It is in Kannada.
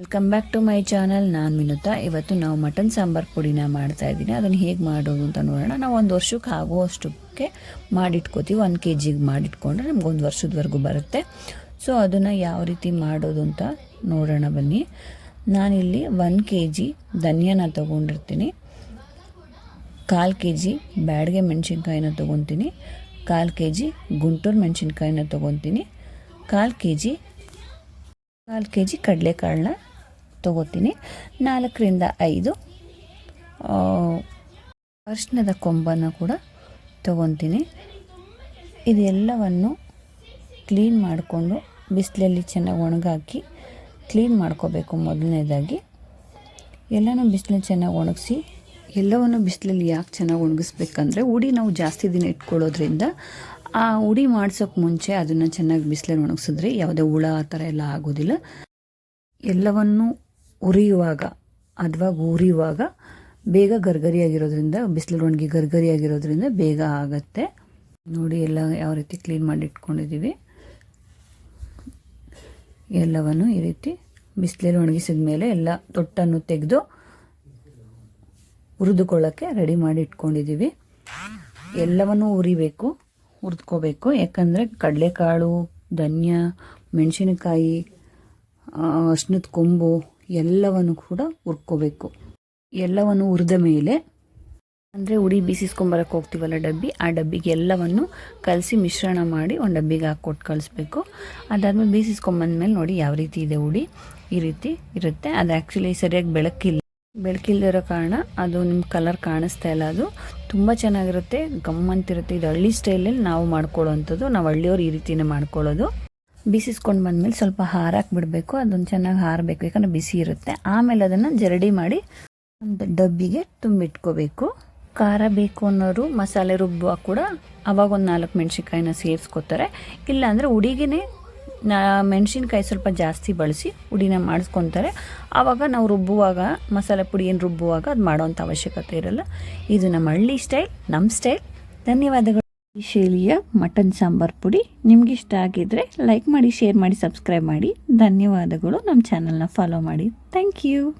Welcome back to my channel ನಾನು ಮಿನುತಾ ಇವತ್ತು ನಾವು ಮಟನ್ ಸಾಂಬಾರ್ ಪುಡಿನ ಮಾಡ್ತಾ ಇದ್ದೀನಿ. ಅದನ್ನು ಹೇಗೆ ಮಾಡೋದು ಅಂತ ನೋಡೋಣ. ನಾವು ಒಂದು ವರ್ಷಕ್ಕೆ ಆಗುವಷ್ಟಕ್ಕೆ ಮಾಡಿಟ್ಕೋತೀವಿ. ಒಂದು ಕೆ ಜಿಗೆ ಮಾಡಿಟ್ಕೊಂಡ್ರೆ ನಮ್ಗೆ ಒಂದು ವರ್ಷದವರೆಗೂ ಬರುತ್ತೆ. ಸೊ ಅದನ್ನು ಯಾವ ರೀತಿ ಮಾಡೋದು ಅಂತ ನೋಡೋಣ ಬನ್ನಿ. ನಾನಿಲ್ಲಿ ಒನ್ ಕೆ ಜಿ ಧನಿಯಾನ ತೊಗೊಂಡಿರ್ತೀನಿ. ಕಾಲು ಕೆ ಜಿ ಬ್ಯಾಡಿಗೆ ಮೆಣಸಿನ್ಕಾಯಿನ ತೊಗೊತೀನಿ. ಕಾಲು ಕೆ ಜಿ ಗುಂಟೂರು ಮೆಣಸಿನ್ಕಾಯಿನ ತೊಗೊತೀನಿ. ಕಾಲು ಕೆ ಜಿ ಕಾಲು ಕೆ ಜಿ ಕಡಲೆಕಾಳನ್ನ ತೊಗೋತೀನಿ. ನಾಲ್ಕರಿಂದ ಐದು ಅರಿಶಿಣದ ಕೊಂಬನ್ನು ಕೂಡ ತೊಗೊತೀನಿ. ಇದೆಲ್ಲವನ್ನು ಕ್ಲೀನ್ ಮಾಡಿಕೊಂಡು ಬಿಸಿಲಲ್ಲಿ ಚೆನ್ನಾಗಿ ಒಣಗಾಕಿ ಕ್ಲೀನ್ ಮಾಡ್ಕೋಬೇಕು ಮೊದಲನೇದಾಗಿ. ಎಲ್ಲನೂ ಬಿಸಿಲಲ್ಲಿ ಚೆನ್ನಾಗಿ ಒಣಗಿಸಿ, ಎಲ್ಲವನ್ನು ಬಿಸಿಲಲ್ಲಿ ಯಾಕೆ ಚೆನ್ನಾಗಿ ಒಣಗಿಸ್ಬೇಕಂದ್ರೆ ಉಡಿ ನಾವು ಜಾಸ್ತಿ ದಿನ ಇಟ್ಕೊಳ್ಳೋದ್ರಿಂದ ಆ ಉಡಿ ಮಾಡ್ಸೋಕ್ಕೆ ಮುಂಚೆ ಅದನ್ನು ಚೆನ್ನಾಗಿ ಬಿಸಿಲಲ್ಲಿ ಒಣಗಿಸಿದ್ರೆ ಯಾವುದೇ ಹುಳ ಆ ಥರ ಎಲ್ಲ ಆಗೋದಿಲ್ಲ. ಎಲ್ಲವನ್ನು ಉರಿಯುವಾಗ ಅಥವಾ ಉರಿಯುವಾಗ ಬೇಗ ಗರ್ಗರಿಯಾಗಿರೋದ್ರಿಂದ, ಬಿಸಿಲು ಒಣಗಿ ಗರ್ಗರಿಯಾಗಿರೋದ್ರಿಂದ ಬೇಗ ಆಗತ್ತೆ. ನೋಡಿ, ಎಲ್ಲ ಯಾವ ರೀತಿ ಕ್ಲೀನ್ ಮಾಡಿ ಇಟ್ಕೊಂಡಿದ್ದೀವಿ ಎಲ್ಲವನ್ನು ಈ ರೀತಿ ಬಿಸಿಲಲ್ಲಿ ಒಣಗಿಸಿದ ಮೇಲೆ ಎಲ್ಲ ತೊಟ್ಟನ್ನು ತೆಗೆದು ಹುರಿದುಕೊಳ್ಳೋಕ್ಕೆ ರೆಡಿ ಮಾಡಿ ಇಟ್ಕೊಂಡಿದ್ದೀವಿ ಎಲ್ಲವನ್ನು ಉರಿಬೇಕು, ಹುರಿದ್ಕೋಬೇಕು. ಯಾಕಂದರೆ ಕಡಲೆಕಾಳು, ಧನ್ಯ, ಮೆಣಸಿನಕಾಯಿ ಅಶ್ನದ ಕೊಂಬು ಎಲ್ಲವನ್ನು ಕೂಡ ಹುರ್ಕೋಬೇಕು. ಎಲ್ಲವನ್ನು ಹುರಿದ ಮೇಲೆ ಅಂದರೆ ಉಡಿ ಬೀಸಿಸ್ಕೊಂಬರಕ್ಕೆ ಹೋಗ್ತೀವಲ್ಲ ಡಬ್ಬಿ, ಆ ಡಬ್ಬಿಗೆ ಎಲ್ಲವನ್ನು ಕಲಸಿ ಮಿಶ್ರಣ ಮಾಡಿ ಒಂದು ಡಬ್ಬಿಗೆ ಹಾಕ್ಕೊಟ್ಟು ಕಳಿಸ್ಬೇಕು. ಅದಾದ್ಮೇಲೆ ಬೀಸಿಸ್ಕೊಂಬಂದ್ಮೇಲೆ ನೋಡಿ ಯಾವ ರೀತಿ ಇದೆ ಉಡಿ. ಈ ರೀತಿ ಇರುತ್ತೆ. ಅದು ಆ್ಯಕ್ಚುಲಿ ಸರಿಯಾಗಿ ಬೆಳಕಿಲ್ಲ. ಬೆಳಕಿಲ್ದಿರೋ ಕಾರಣ ಅದು ನಿಮ್ಮ ಕಲರ್ ಕಾಣಿಸ್ತಾ ಇಲ್ಲ ಅದು. ತುಂಬ ಚೆನ್ನಾಗಿರುತ್ತೆ. ಗಮ್ಮಂತಿರುತ್ತೆ. ಇದು ಹಳ್ಳಿ ಸ್ಟೈಲಲ್ಲಿ ನಾವು ಮಾಡ್ಕೊಳ್ಳೋವಂಥದ್ದು ನಾವು ಹಳ್ಳಿಯವ್ರು ಈ ರೀತಿನೇ ಮಾಡ್ಕೊಳ್ಳೋದು. ಬೀಸಿಸ್ಕೊಂಡು ಬಂದಮೇಲೆ ಸ್ವಲ್ಪ ಹಾರಕ್ಕೆ ಬಿಡಬೇಕು, ಅದೊಂದು ಚೆನ್ನಾಗಿ ಹಾರಬೇಕು, ಯಾಕಂದರೆ ಬಿಸಿ ಇರುತ್ತೆ. ಆಮೇಲೆ ಅದನ್ನು ಜರಡಿ ಮಾಡಿ ಒಂದು ಡಬ್ಬಿಗೆ ತುಂಬಿಟ್ಕೋಬೇಕು. ಖಾರ ಬೇಕು ಅನ್ನೋರು ಮಸಾಲೆ ರುಬ್ಬುವಾಗ ಕೂಡ ಅವಾಗ ಒಂದು ನಾಲ್ಕು ಮೆಣಸಿನ್ಕಾಯಿನ ಸೇರಿಸ್ಕೋತಾರೆ. ಇಲ್ಲಾಂದರೆ ಉಡಿಗೆನೇ ಮೆಣಸಿನ್ಕಾಯಿ ಸ್ವಲ್ಪ ಜಾಸ್ತಿ ಬಳಸಿ ಉಡಿನ ಮಾಡಿಸ್ಕೊತಾರೆ. ಆವಾಗ ನಾವು ರುಬ್ಬುವಾಗ, ಮಸಾಲೆ ಪುಡಿ ಏನು ರುಬ್ಬುವಾಗ ಅದು ಮಾಡೋವಂಥ ಅವಶ್ಯಕತೆ ಇರಲ್ಲ. ಇದು ನಮ್ಮ ಹಳ್ಳಿ ಸ್ಟೈಲ್ ನಮ್ಮ ಸ್ಟೈಲ್. ಧನ್ಯವಾದಗಳು. ಈ ಶೈಲಿಯ ಮಟನ್ ಸಾಂಬಾರ್ ಪುಡಿ. ನಿಮ್ಗೆ ಇಷ್ಟ ಆಗಿದ್ರೆ ಲೈಕ್ ಮಾಡಿ ಶೇರ್ ಮಾಡಿ ಸಬ್ಸ್ಕ್ರೈಬ್ ಮಾಡಿ. ಧನ್ಯವಾದಗಳು. ನಮ್ಮ ಚಾನಲ್ನ ಫಾಲೋ ಮಾಡಿ. Thank you